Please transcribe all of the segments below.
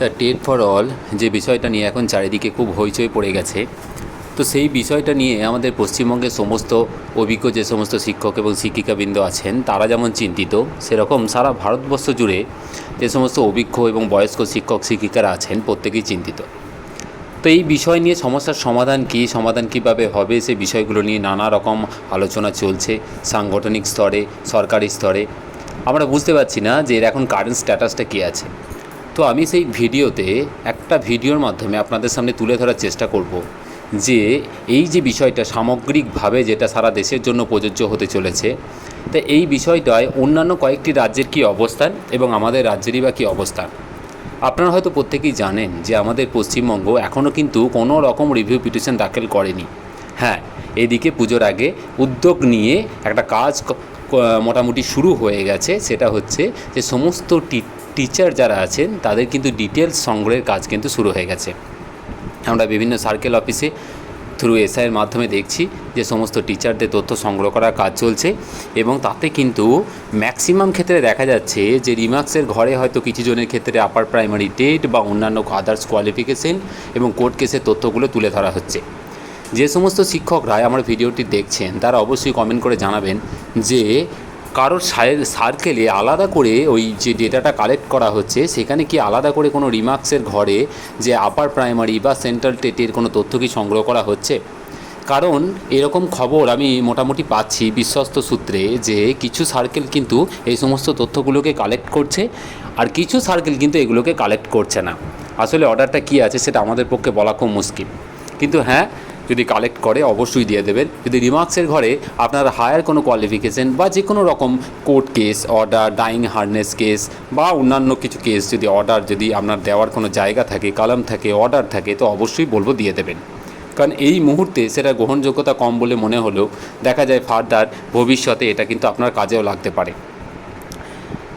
তা TET for all যে বিষয়টা নিয়ে এখন চারিদিকে খুব হইচই পড়ে গেছে, তো সেই বিষয়টা নিয়ে আমাদের পশ্চিমবঙ্গের সমস্ত অভিজ্ঞ যে সমস্ত শিক্ষক এবং শিক্ষিকাবৃন্দ আছেন, তারা যেমন চিন্তিত, সেরকম সারা ভারতবর্ষ জুড়ে যে সমস্ত অভিজ্ঞ এবং বয়স্ক শিক্ষক, শিক্ষিকারা আছেন, প্রত্যেকেই চিন্তিত। তো এই বিষয় নিয়ে সমস্যার সমাধান কী, সমাধান কীভাবে হবে, সে বিষয়গুলো নিয়ে নানা রকম আলোচনা চলছে সাংগঠনিক স্তরে, সরকারি স্তরে। আমরা বুঝতে পারছি না যে এর এখন কারেন্ট স্ট্যাটাসটা কী আছে। তো আমি সেই ভিডিওতে একটা ভিডিওর মাধ্যমে আপনাদের সামনে তুলে ধরার চেষ্টা করব যে এই যে বিষয়টা সামগ্রিকভাবে যেটা সারা দেশের জন্য প্রযোজ্য হতে চলেছে, তা এই বিষয়টায় অন্যান্য কয়েকটি রাজ্যের কী অবস্থান এবং আমাদের রাজ্যেরই বা কী অবস্থান? আপনারা হয়তো প্রত্যেকেই জানেন যে আমাদের পশ্চিমবঙ্গ এখনও কিন্তু কোনো রকম রিভিউ পিটিশন দাখিল করেনি। হ্যাঁ এদিকে পুজোর আগে উদ্যোগ নিয়ে একটা কাজ মোটামুটি শুরু হয়ে গেছে, সেটা হচ্ছে যে সমস্ত টিচার যারা আছেন, তাদের কিন্তু ডিটেলস সংগ্রহের কাজ কিন্তু শুরু হয়ে গেছে। আমরা বিভিন্ন সার্কেল অফিসে থ্রু এসআইয়ের মাধ্যমে দেখছি যে সমস্ত টিচারদের তথ্য সংগ্রহ করার কাজ চলছে এবং তাতে কিন্তু ম্যাক্সিমাম ক্ষেত্রে দেখা যাচ্ছে যে রিমার্কসের ঘরে হয়তো কিছু জনের ক্ষেত্রে আপার প্রাইমারি টেট বা অন্যান্য আদার্স কোয়ালিফিকেশন এবং কোর্ট কেসের তথ্যগুলো তুলে ধরা হচ্ছে। যে সমস্ত শিক্ষকরা আমার ভিডিওটি দেখছেন, তারা অবশ্যই কমেন্ট করে জানাবেন যে কারোর সার্কেলে আলাদা করে ওই যে ডেটাটা কালেক্ট করা হচ্ছে, সেখানে কি আলাদা করে কোনো রিমার্কসের ঘরে যে আপার প্রাইমারি বা সেন্ট্রাল টেটের কোনো তথ্য কি সংগ্রহ করা হচ্ছে? কারণ এরকম খবর আমি মোটামুটি পাচ্ছি বিশ্বস্ত সূত্রে যে কিছু সার্কেল কিন্তু এই সমস্ত তথ্যগুলোকে কালেক্ট করছে আর কিছু সার্কেল কিন্তু এগুলোকে কালেক্ট করছে না। আসলে অর্ডারটা কী আছে সেটা আমাদের পক্ষে বলা খুব মুশকিল। কিন্তু হ্যাঁ যদি কালেক্ট করে, অবশ্যই দিয়ে দেবেন। যদি রিমার্কসের ঘরে আপনার হায়ার কোনো কোয়ালিফিকেশন বা যে কোনো রকম court case order dying harness case বা অন্যান্য কিছু কেস যদি অর্ডার যদি আপনার দেওয়ার কোনো জায়গা থাকে কলম থাকে অর্ডার থাকে, তো অবশ্যই বলব দিয়ে দেবেন। কারণ এই মুহূর্তে সেটা গ্রহণযোগ্যতা কম বলে মনে হলেও দেখা যায় ফার্দার ভবিষ্যতে এটা কিন্তু আপনার কাজেও লাগতে পারে।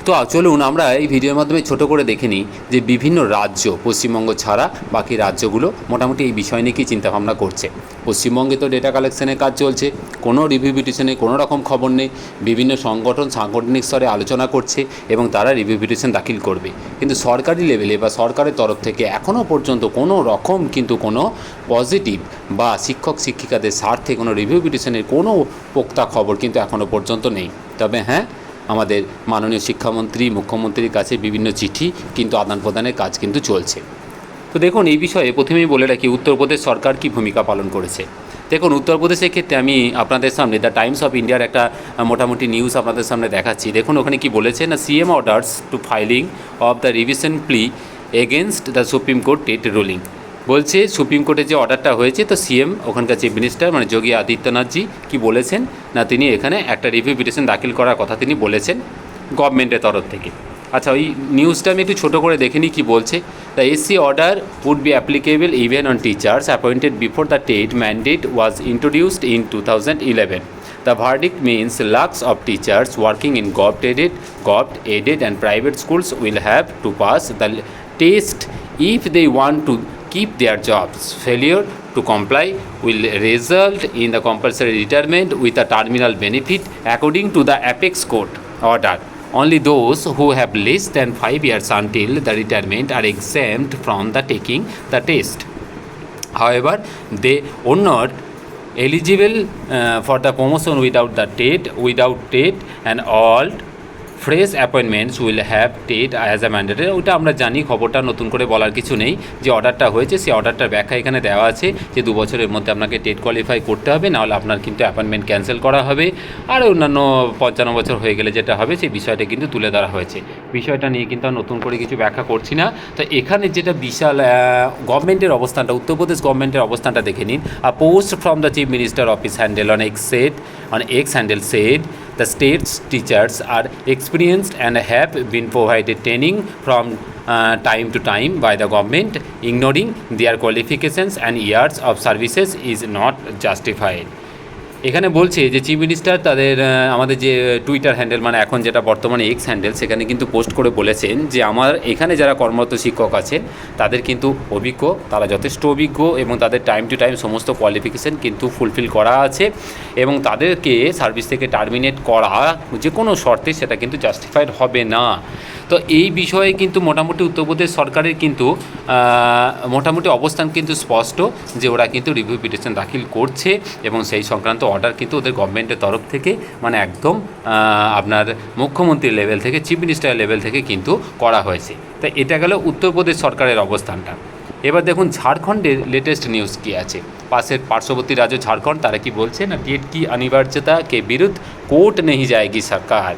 তো চলুন আমরা এই ভিডিওর মাধ্যমে ছোট করে দেখে নিই যে বিভিন্ন রাজ্য পশ্চিমবঙ্গ ছাড়া বাকি রাজ্যগুলো মোটামুটি এই বিষয় নিয়ে কী চিন্তাভাবনা করছে। পশ্চিমবঙ্গে তো ডেটা কালেকশনের কাজ চলছে, কোনো রিভিউ পিটিশনে কোনো রকম খবর নেই, বিভিন্ন সংগঠন সাংগঠনিক স্তরে আলোচনা করছে এবং তারা রিভিউ পিটিশন দাখিল করবে। কিন্তু সরকারি লেভেলে বা সরকারের তরফ থেকে এখনও পর্যন্ত কোনো রকম কিন্তু কোনো পজিটিভ বা শিক্ষক শিক্ষিকাদের স্বার্থে কোনো রিভিউ পিটিশনের কোনো পোক্তা খবর কিন্তু এখনও পর্যন্ত নেই। তবে হ্যাঁ আমাদের মাননীয় শিক্ষামন্ত্রী, মুখ্যমন্ত্রীর কাছে বিভিন্ন চিঠি, কিন্তু আদান প্রদানের কাজ কিন্তু চলছে। তো দেখুন, এই বিষয়ে প্রথমেই বলে রাখি, উত্তরপ্রদেশ সরকার কি ভূমিকা পালন করেছে? দেখুন, উত্তরপ্রদেশের ক্ষেত্রে আমি আপনাদের সামনে দ্য টাইমস অফ ইন্ডিয়ার একটা মোটামুটি নিউজ আপনাদের সামনে দেখাচ্ছি। দেখুন, ওখানে কি বলেছে না CM orders to filing of the revision plea against the Supreme Court TET ruling বলছে, সুপ্রিম কোর্টে যে অর্ডারটা হয়েছে, তো সিএম, ওখানকার চিফ মিনিস্টার মানে যোগী আদিত্যনাথজি কি বলেছেন? না, তিনি এখানে একটা রিভিউ পিটিশন দাখিল করার কথা তিনি বলেছেন গভর্নমেন্টের তরফ থেকে। আচ্ছা ওই নিউজটা আমি একটু ছোটো করে দেখে নিই কী বলছে। The SC order would be applicable even on teachers appointed before the TET mandate was introduced in two thousand eleven the verdict means lakhs of teachers working in govt aided govt aided and private schools will have to pass the test if they want to keep their jobs. Failure to comply will result in the compulsory retirement with a terminal benefit according to the apex court order. Only those who have less than 5 years until the retirement are exempt from the taking the test. However, they are not eligible uh, for the promotion without the TET, without TET, and all fresh appointments will have TET as a mandated ওটা আমরা জানি, খবরটা নতুন করে বলার কিছু নেই। যে অর্ডারটা হয়েছে, সেই অর্ডারটার ব্যাখ্যা এখানে দেওয়া আছে যে দু বছরের মধ্যে আপনাকে টেট কোয়ালিফাই করতে হবে, নাহলে আপনার কিন্তু অ্যাপয়েন্টমেন্ট ক্যান্সেল করা হবে। আর অন্যান্য পঞ্চান্ন বছর হয়ে গেলে যেটা হবে, সেই বিষয়টা কিন্তু তুলে ধরা হয়েছে। বিষয়টা নিয়ে কিন্তু আর নতুন করে কিছু ব্যাখ্যা করছি না। তো এখানে যেটা বিশাল গভর্নমেন্টের অবস্থানটা উত্তরপ্রদেশ গভর্নমেন্টের অবস্থানটা দেখে নিন। A post from the chief minister office handle on X said on X handle said The state's teachers are experienced and have been provided training from uh, time to time by the government. Ignoring their qualifications and years of services is not justified. এখানে বলছে যে chief minister তাদের আমাদের যে Twitter handle মানে এখন যেটা বর্তমানে এক্স হ্যান্ডেল সেখানে কিন্তু পোস্ট করে বলেছেন যে আমার, এখানে যারা কর্মরত শিক্ষক আছেন তাদের কিন্তু অভিজ্ঞ, তারা যথেষ্ট অভিজ্ঞ এবং তাদের টাইম টু টাইম সমস্ত কোয়ালিফিকেশন কিন্তু ফুলফিল করা আছে এবং তাদেরকে সার্ভিস থেকে টার্মিনেট করা যে কোনো শর্তে সেটা কিন্তু জাস্টিফাইড হবে না। তো এই বিষয়ে কিন্তু মোটামুটি উত্তরপ্রদেশ সরকারের কিন্তু মোটামুটি অবস্থান কিন্তু স্পষ্ট যে ওরা কিন্তু রিভিউ পিটিশন দাখিল করছে এবং সেই সংক্রান্ত অর্ডার কিন্তু ওদের গভর্নমেন্টের তরফ থেকে মানে একদম আপনার মুখ্যমন্ত্রী লেভেল থেকে চিফ মিনিস্টার লেভেল থেকে কিন্তু করা হয়েছে। তাই এটা গেল উত্তরপ্রদেশ সরকারের অবস্থানটা। এবার দেখুন ঝাড়খণ্ডের লেটেস্ট নিউজ কী আছে? পাশের পার্শ্ববর্তী রাজ্য ঝাড়খণ্ড, তারা কি বলছে? না টেট কি অনিবার্যতা কে বিরুদ্ধ? কোর্ট নেই যায়গি সরকার।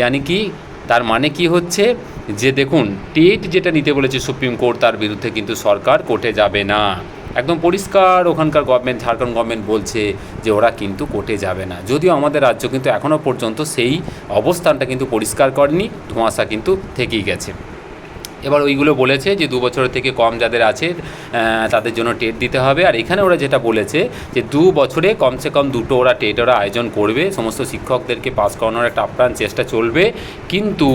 यानी কি, তার মানে কি হচ্ছে? যে দেখুন, টেট যেটা নিতে বলেছে সুপ্রিম কোর্ট, তার বিরুদ্ধে কিন্তু সরকার কোর্টে যাবে না। একদম পরিষ্কার ওখানকার গভর্নমেন্ট ঝাড়খণ্ড গভর্নমেন্ট বলছে যে ওরা কিন্তু কোর্টে যাবে না। যদিও আমাদের রাজ্য কিন্তু এখনও পর্যন্ত সেই অবস্থানটা কিন্তু পরিষ্কার করেনি, ধোঁয়াশা কিন্তু থেকেই গেছে। এবার ওইগুলো বলেছে যে দু বছরের থেকে কম যাদের আছে তাদের জন্য টেট দিতে হবে। আর এখানে ওরা যেটা বলেছে যে দু বছরে কমসে কম দুটো ওরা টেট ওরা আয়োজন করবে। সমস্ত শিক্ষকদেরকে পাস করানোর একটা আপ্রাণ চেষ্টা চলবে। কিন্তু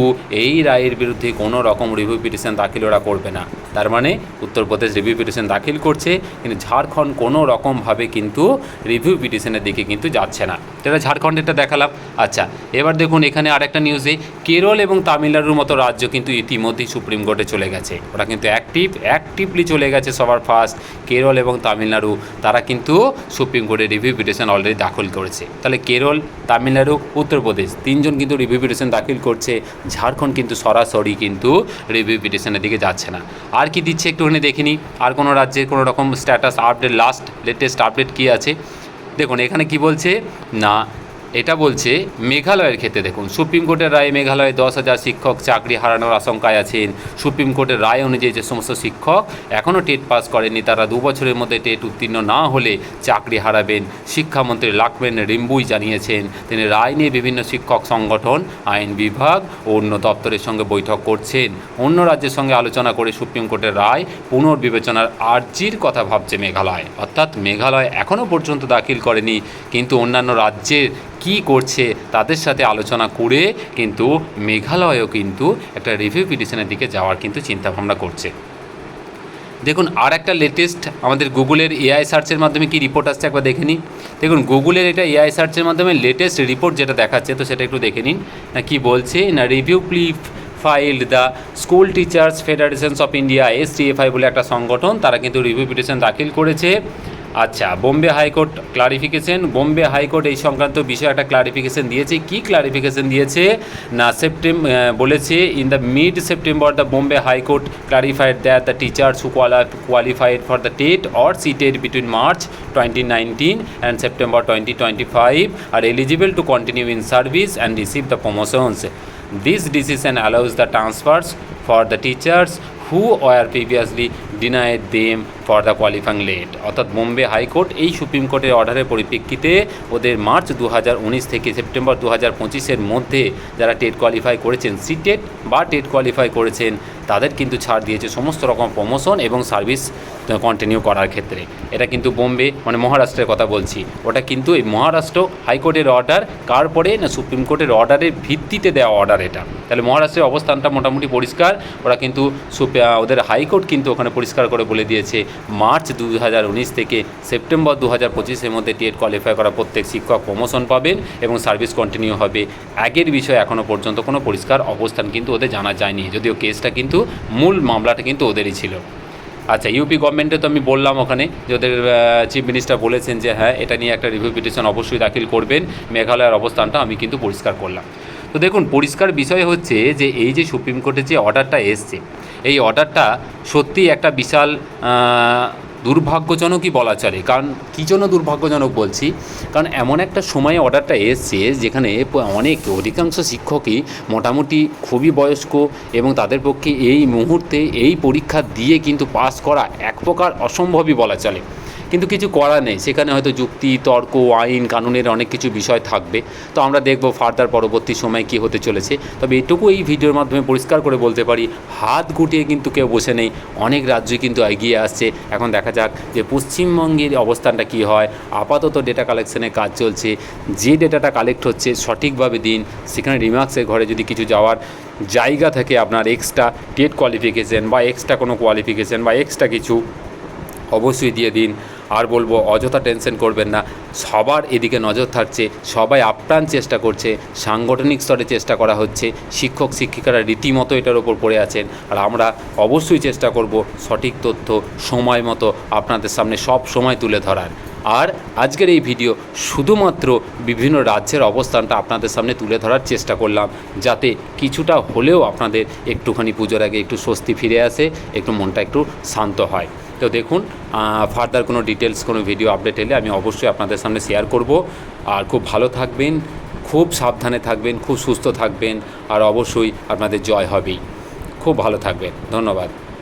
এই রায়ের বিরুদ্ধে কোনো রকম রিভিউ পিটিশন দাখিল ওরা করবে না। তার মানে উত্তরপ্রদেশ রিভিউ পিটিশন দাখিল করছে, কিন্তু ঝাড়খণ্ড কোনো রকমভাবে কিন্তু রিভিউ পিটিশনের দিকে কিন্তু যাচ্ছে না। এটা ঝাড়খণ্ডের ঝাড়খণ্ডেরটা দেখালাম। আচ্ছা এবার দেখুন এখানে আরেকটা নিউজে কেরল এবং তামিলনাড়ুর মতো রাজ্য কিন্তু ইতিমধ্যেই সুপ্রিম কোর্টে চলে গেছে। ওরা কিন্তু অ্যাক্টিভ অ্যাক্টিভলি চলে গেছে সবার ফার্স্ট কেরল এবং তামিলনাড়ু, তারা কিন্তু সুপ্রিম কোর্টে রিভিউ পিটিশন অলরেডি দাখিল করেছে। তাহলে কেরল, তামিলনাড়ু, উত্তরপ্রদেশ তিনজন কিন্তু রিভিউ পিটিশন দাখিল করছে। ঝাড়খণ্ড কিন্তু সরাসরি কিন্তু রিভিউ পিটিশনের দিকে যাচ্ছে না। আর কি দিচ্ছে একটুখানি দেখিনি আর কোনো রাজ্যের কোনো রকম status update last latest update কী আছে? দেখুন, এখানে কি বলছে? না এটা বলছে মেঘালয়ের ক্ষেত্রে দেখুন, সুপ্রিম কোর্টের রায়ে মেঘালয়ে দশ হাজার শিক্ষক চাকরি হারানোর আশঙ্কায় আছেন। সুপ্রিম কোর্টের রায় অনুযায়ী যে সমস্ত শিক্ষক এখনও টেট পাস করেনি তারা দু বছরের মধ্যে টেট উত্তীর্ণ না হলে চাকরি হারাবেন, শিক্ষামন্ত্রী লাকমেন রিম্বুই জানিয়েছেন। তিনি রায় নিয়ে বিভিন্ন শিক্ষক সংগঠন, আইন বিভাগ ও অন্য দপ্তরের সঙ্গে বৈঠক করছেন। অন্য রাজ্যের সঙ্গে আলোচনা করে সুপ্রিম কোর্টের রায় পুনর্বিবেচনার আর্জির কথা ভাবছে মেঘালয়। অর্থাৎ মেঘালয় এখনও পর্যন্ত দাখিল করেনি, কিন্তু অন্যান্য রাজ্যের কি করছে তাদের সাথে আলোচনা করে কিন্তু মেঘালয়ও কিন্তু একটা রিভিউ পিটিশনের দিকে যাওয়ার কিন্তু চিন্তাভাবনা করছে। দেখুন আর একটা লেটেস্ট আমাদের গুগলের এআই সার্চের মাধ্যমে কি রিপোর্ট আসছে একবার দেখে নিন। দেখুন, গুগলের এটা এআই সার্চের মাধ্যমে লেটেস্ট রিপোর্ট যেটা দেখাচ্ছে, তো সেটা একটু দেখে নিন। না, কি বলছে? না review plea filed the school teachers federations of India STFI বলে একটা সংগঠন, তারা কিন্তু রিভিউ পিটিশন দাখিল করেছে। আচ্ছা Bombay high court clarification Bombay high court এই সংক্রান্ত বিষয়ে একটা ক্লারিফিকেশন দিয়েছে। কি ক্লারিফিকেশন দিয়েছে? না সেপ্টেম্বর বলেছে in the mid September the Bombay high court clarified that the teachers who qualified for the TET or CTET between March twenty nineteen and September twenty twenty five are eligible to continue in service and receive the promotions this decision allows the transfers for the teachers who were previously denied them for the qualifying late. অর্থাৎ Bombay high court এই supreme কোর্টের অর্ডারের পরিপ্রেক্ষিতে ওদের March দু হাজার উনিশ থেকে সেপ্টেম্বর দু হাজার পঁচিশের মধ্যে যারা টেট কোয়ালিফাই করেছেন সিটেট বা টেট কোয়ালিফাই করেছেন, তাদের কিন্তু ছাড় দিয়েছে সমস্ত রকম প্রমোশন এবং সার্ভিস কন্টিনিউ করার ক্ষেত্রে। এটা কিন্তু বোম্বে মানে মহারাষ্ট্রের কথা বলছি। ওটা কিন্তু এই মহারাষ্ট্র হাইকোর্টের অর্ডার, কার পরে না সুপ্রিম কোর্টের অর্ডারের ভিত্তিতে দেওয়া অর্ডার এটা। তাহলে মহারাষ্ট্রের অবস্থানটা মোটামুটি পরিষ্কার, ওরা কিন্তু ওদের হাইকোর্ট কিন্তু ওখানে পরিষ্কার করে বলে দিয়েছে। মার্চ দু হাজার উনিশ থেকে সেপ্টেম্বর দু হাজার পঁচিশের মধ্যে টেট কোয়ালিফাই করা প্রত্যেক শিক্ষক প্রমোশন পাবেন এবং সার্ভিস কন্টিনিউ হবে। আগের বিষয়ে এখনও পর্যন্ত কোনো পরিষ্কার অবস্থান কিন্তু ওদের জানা যায়নি, যদিও কেসটা কিন্তু মূল মামলাটা কিন্তু ওদেরই ছিল। আচ্ছা ইউপি গভর্নমেন্টে তো আমি বললাম ওখানে যে ওদের চিফ মিনিস্টার বলেছেন যে হ্যাঁ এটা নিয়ে একটা রিভিউ পিটিশন অবশ্যই দাখিল করবেন। মেঘালয়ের অবস্থানটা আমি কিন্তু পরিষ্কার করলাম। তো দেখুন, পরিষ্কার বিষয় হচ্ছে যে এই যে সুপ্রিম কোর্টের যে অর্ডারটা এসছে এই অর্ডারটা সত্যিই একটা বিশাল দুর্ভাগ্যজনকই বলা চলে। কারণ কী জন্য দুর্ভাগ্যজনক বলছি? কারণ এমন একটা সময়ে অর্ডারটা এসছে যেখানে অনেক অধিকাংশ শিক্ষকই মোটামুটি খুবই বয়স্ক এবং তাদের পক্ষে এই মুহূর্তে এই পরীক্ষা দিয়ে কিন্তু পাস করা এক প্রকার অসম্ভবই বলা চলে। কিন্তু কিছু করা নেই। সেখানে হয়তো যুক্তি, তর্ক, আইন, কানুনের অনেক কিছু বিষয় থাকবে। তো আমরা দেখব ফার্দার পরবর্তী সময় কী হতে চলেছে। তবে এটুকু এই ভিডিওর মাধ্যমে পরিষ্কার করে বলতে পারি, হাত গুটিয়ে কিন্তু কেউ বসে নেই। অনেক রাজ্যই কিন্তু এগিয়ে আসছে। এখন দেখা যাক যে পশ্চিমবঙ্গের অবস্থানটা কি হয়। আপাতত ডেটা কালেকশনের কাজ চলছে। যে ডেটাটা কালেক্ট হচ্ছে সঠিকভাবে দিন। সেখানে রিমার্কসের ঘরে যদি কিছু যাওয়ার জায়গা থাকে আপনার এক্সট্রা টেট কোয়ালিফিকেশন বা এক্সট্রা কোনো কোয়ালিফিকেশন বা এক্সট্রা কিছু অবশ্যই দিয়ে দিন। আর বলব, অযথা টেনশন করবেন না। সবার এদিকে নজর থাকছে, সবাই আপ্রাণ চেষ্টা করছে, সাংগঠনিক স্তরে চেষ্টা করা হচ্ছে, শিক্ষক, শিক্ষিকারা রীতিমতো এটার ওপর পড়ে আছেন। আর আমরা অবশ্যই চেষ্টা করব সঠিক তথ্য, সময় মতো আপনাদের সামনে সব সময় তুলে ধরার। আর আজকের এই ভিডিও শুধুমাত্র বিভিন্ন রাজ্যের অবস্থানটা আপনাদের সামনে তুলে ধরার চেষ্টা করলাম, যাতে কিছুটা হলেও আপনাদের একটুখানি পুজোর আগে একটু স্বস্তি ফিরে আসে, একটু মনটা একটু শান্ত হয়। তো দেখুন ফার্দার কোনো ডিটেলস কোনো ভিডিও আপডেট এলে আমি অবশ্যই আপনাদের সামনে শেয়ার করব। আর খুব ভালো থাকবেন, খুব সাবধানে থাকবেন, খুব সুস্থ থাকবেন, আর অবশ্যই আপনাদের জয় হবেই। খুব ভালো থাকবেন। ধন্যবাদ।